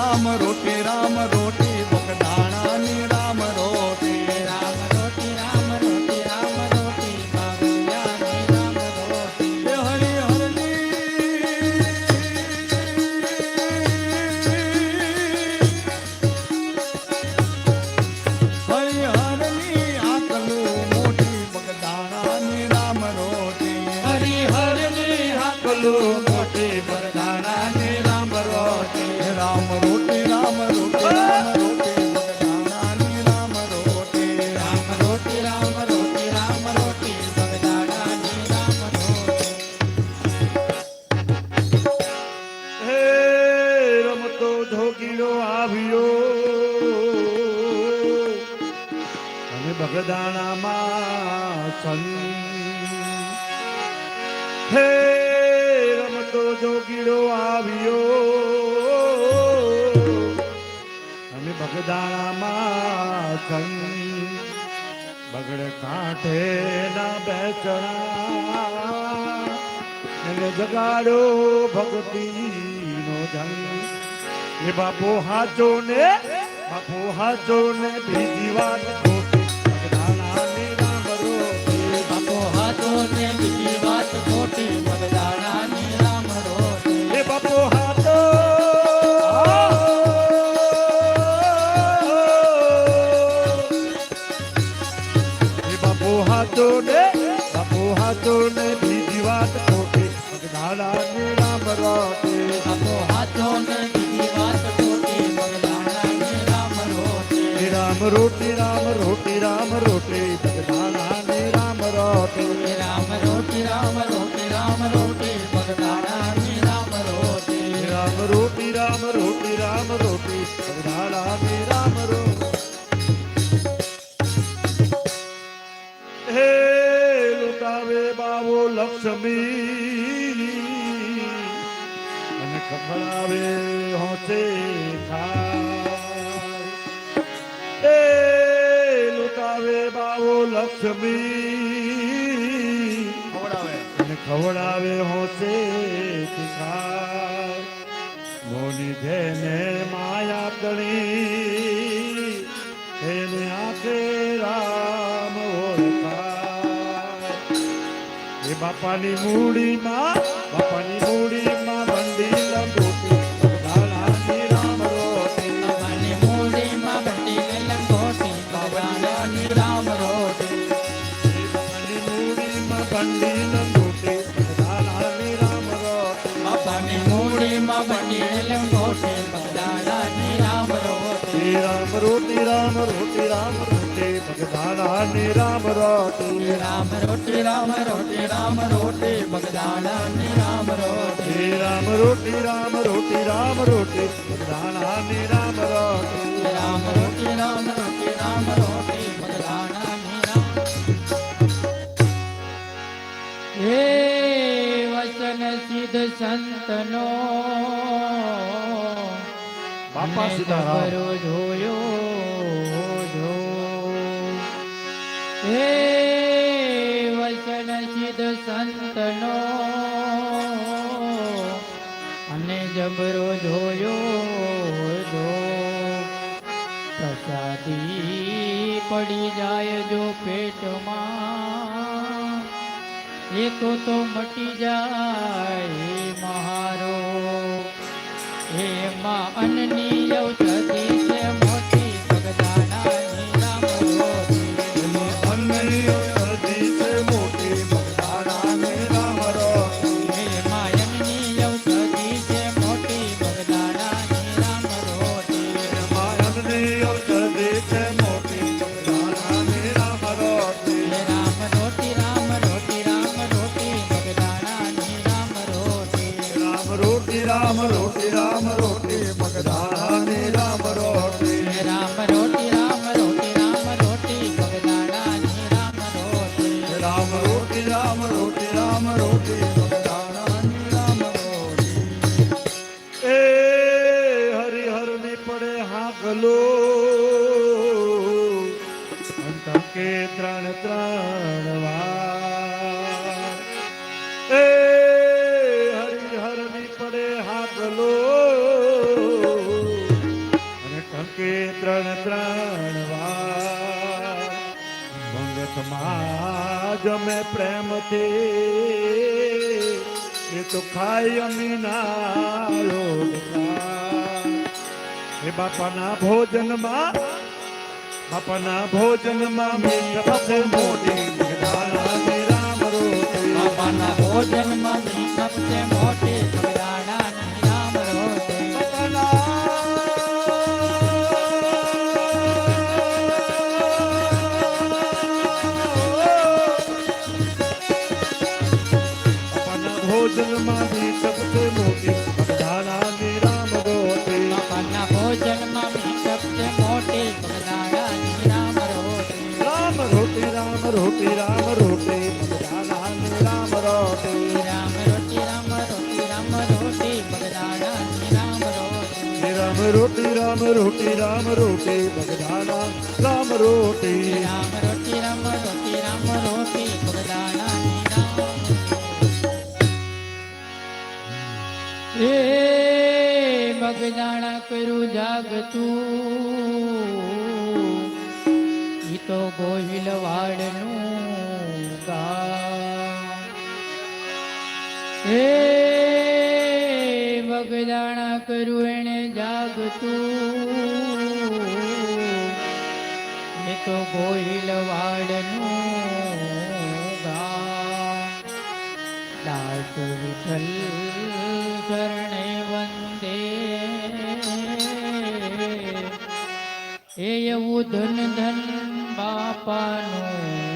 રામ રોટી રામ રોટી. ધોકીલો આવ્યો. અને બગદાણામાં છન. હે, રમતો જોગીડો આવ્યો. અને બગદાણામાં છન. બગડ કાંઠે ના બેચરા જગાડો ભક્તિ નો જંગ એ બાપુ હાજો ને બાપુ હાજો ને બીજી વાત ખોટી. બગદાણાની રામ રોટી. બાપો હાથો ને બીજી વાત ખોટી. એ બાપુ હાચો એ બાપુ હાચો ને બાપુ હાચો ને બીજી વાત ખોટી. બગદાણાની રામ રોટી. બાપો હાથો ને બીજી વાત ખોટી રામ રોટી હે રામ રોટી રામ રોટી રામ રોટી રામ રોટી રામ રોટી રામ રોટી રામ રોટી રામ રોટી રામ રોટી રામ રોટી રામ રોટી બગદાણાની રામ રોટી હે લૂટાવે બાવો લક્ષ્મી કપડાવે હોતે ખાય એ બાવો લક્ષ્મી અને ખવડાવે હોતે તીખાય મોની જેને માયા તણી એને આખે રામ ઓળખાય એ બાપાની મૂડીમાં બાપાની મૂડીમાં મૂડીમાં બંડી લંગોટી બગદાણાની રામ રોટી રામ રોટી રામ રોટી રામ રોટી બગદાણાની રામ રોટી રામ રોટી રામ રોટી રામ રોટી બગદાણાની રામ રોટી રામ રોટી રામ રોટી રામ રોટી બગદાણાની રામ રોટી રામ રોટી રામ રોટી રામ રોટી સિદ્ધ સંતનો. બાપા સીતારામ. જોયો જો. હે વચન સિદ્ધ સંતનો. અને જબરો જોયો જો. પ્રસાદી પડી જાય જો પેટમાં. એ તો મટી જાય મહારો હે અન્નની ઔષધિ રોટી રામ રોટી બગદાણાની રામ રોટી. પ્રેમથી. એ તો ખાય અમીના રોટલા એ બાપાના ભોજનમાં બાપાના ભોજનમાં મીઠ મોટી. રામ રોટી બાપાના ભોજનમાં રોટી રામ, રોટી દાણાની રામ રોટી રામ રોટી. રામ રોટી રામ, રોટી બગદાણાની રામ, રોટી રામ રોટી. રામ રોટી રામ, રોટી. બગદાના રામ રોટી રામ રોટી જાગતું. તો ગોહિલવાડનું ગા એ બગદાણા કરું એને જાગતું. એ તો ગોહિલવાડનું ગા દાસુ વિઠ્ઠલ શરણે વંદે. એવું ધન ધન બાપાનું